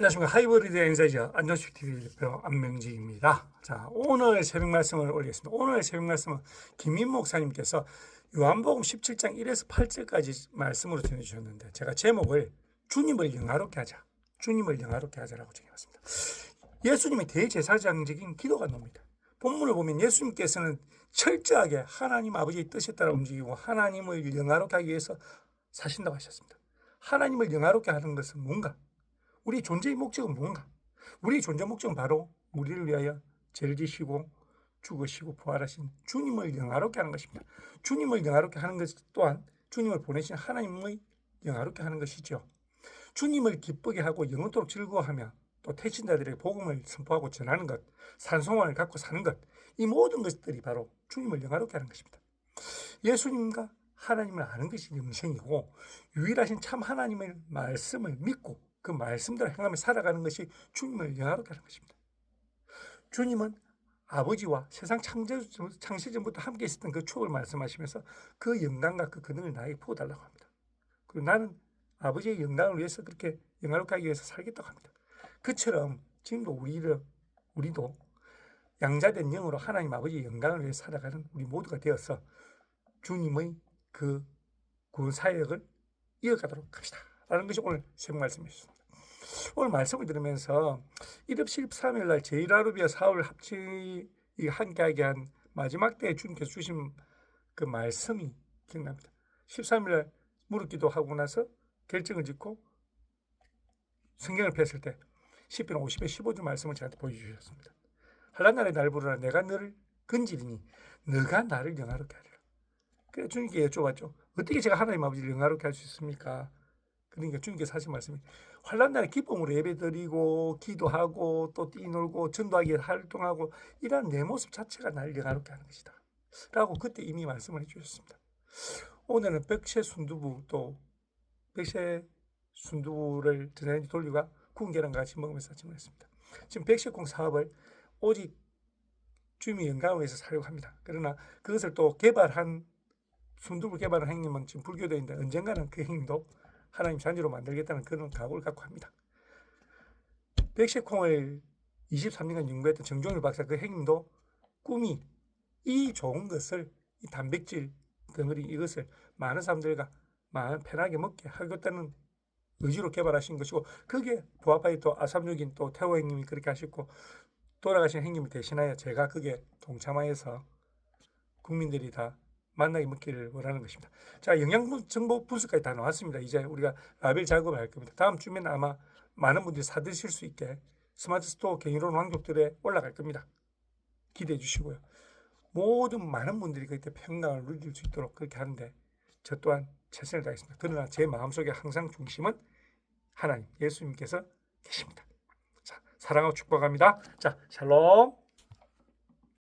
안녕하십니까 하이브리드 엔사이저 안전식 TV 대표 안명지입니다. 자 오늘 새벽 말씀을 올리겠습니다. 오늘 새벽 말씀은 김민 목사님께서 요한복음 17장 1에서 8절까지 말씀으로 전해주셨는데 제가 제목을 주님을 영화롭게 하자, 주님을 영화롭게 하자라고 정해봤습니다. 예수님의 대제사장적인 기도가 나옵니다. 본문을 보면 예수님께서는 철저하게 하나님 아버지의 뜻에 따라 움직이고 하나님을 영화롭게 하기 위해서 사신다고 하셨습니다. 하나님을 영화롭게 하는 것은 뭔가? 우리 존재의 목적은 뭔가? 우리 존재 목적은 바로 우리를 위하여 죄를 지시고 죽으시고 부활하신 주님을 영화롭게 하는 것입니다. 주님을 영화롭게 하는 것 또한 주님을 보내신 하나님의 영화롭게 하는 것이죠. 주님을 기쁘게 하고 영원토록 즐거워하며 또 태신자들에게 복음을 선포하고 전하는 것, 산송원을 갖고 사는 것, 이 모든 것들이 바로 주님을 영화롭게 하는 것입니다. 예수님과 하나님을 아는 것이 영생이고 유일하신 참 하나님의 말씀을 믿고 그 말씀대로 행하며 살아가는 것이 주님을 영화롭게 하는 것입니다. 주님은 아버지와 세상 창시 전부터 함께 있었던 그 추억을 말씀하시면서 그 영광과 그 근능을 나에게 부어달라고 합니다. 그리고 나는 아버지의 영광을 위해서 그렇게 영화롭게 하기 위해서 살겠다고 합니다. 그처럼 지금도 우리를 우리도 양자된 영으로 하나님 아버지의 영광을 위해 살아가는 우리 모두가 되어서 주님의 그 구원 사역을 이어가도록 합시다. 라는 것이 오늘 새 말씀이었습니다. 오늘 말씀을 들으면서 1월 13일 날 제이라루비아 사울 합치 함께하게 한 마지막 때에 주님께서 주신 그 말씀이 기억납니다. 13일 날 무릎 기도 하고 나서 결정을 짓고 성경을 폈을 때 10편 50에 15주 말씀을 저한테 보여주셨습니다. 한란날에 날 부르라 내가 너를 건지리니 너가 나를 영화롭게 하리라. 그래 주님께 여쭤봤죠. 어떻게 제가 하나님 아버지를 영화롭게 할 수 있습니까? 그러니까 주님께서 하신 말씀이 환란 날에 기쁨으로 예배드리고 기도하고 또 뛰놀고 전도하기 활동하고 이러한 내 모습 자체가 나를 영화롭게 하는 것이다. 라고 그때 이미 말씀을 해주셨습니다. 오늘은 백세 순두부 또 백세 순두부를 전에 돌리고 구운 계란과 같이 먹으면서 아침을 했습니다. 지금 백세콩 사업을 오직 주님의 영광을 위해서 사려고 합니다. 그러나 그것을 또 개발한 순두부 개발한 행님은 지금 불교도인데 언젠가는 그 행님도 하나님 자녀로 만들겠다는 그런 각오를 갖고 합니다. 백세콩을 23년간 연구했던 정종일 박사 그 행님도 꿈이 이 좋은 것을 이 단백질 덩어리 이것을 많은 사람들과 마음 편하게 먹게 하겠다는 의지로 개발하신 것이고 그게 부하파이 또 아삼육인 또 태호 행님이 그렇게 하셨고 돌아가신 행님을 대신하여 제가 그게 동참하여서 국민들이 다 만나게 먹기를 원하는 것입니다. 자, 영양 정보 분석까지 다 나왔습니다. 이제 우리가 라벨 작업을 할 겁니다. 다음 주면 아마 많은 분들이 사 드실 수 있게 스마트 스토어 경이로운 왕족들에 올라갈 겁니다. 기대해 주시고요. 모든 많은 분들이 그때 평강을 누릴 수 있도록 그렇게 하는데 저 또한 최선을 다하겠습니다. 그러나 제 마음속에 항상 중심은 하나님, 예수님께서 계십니다. 자, 사랑하고 축복합니다. 자, 샬롬.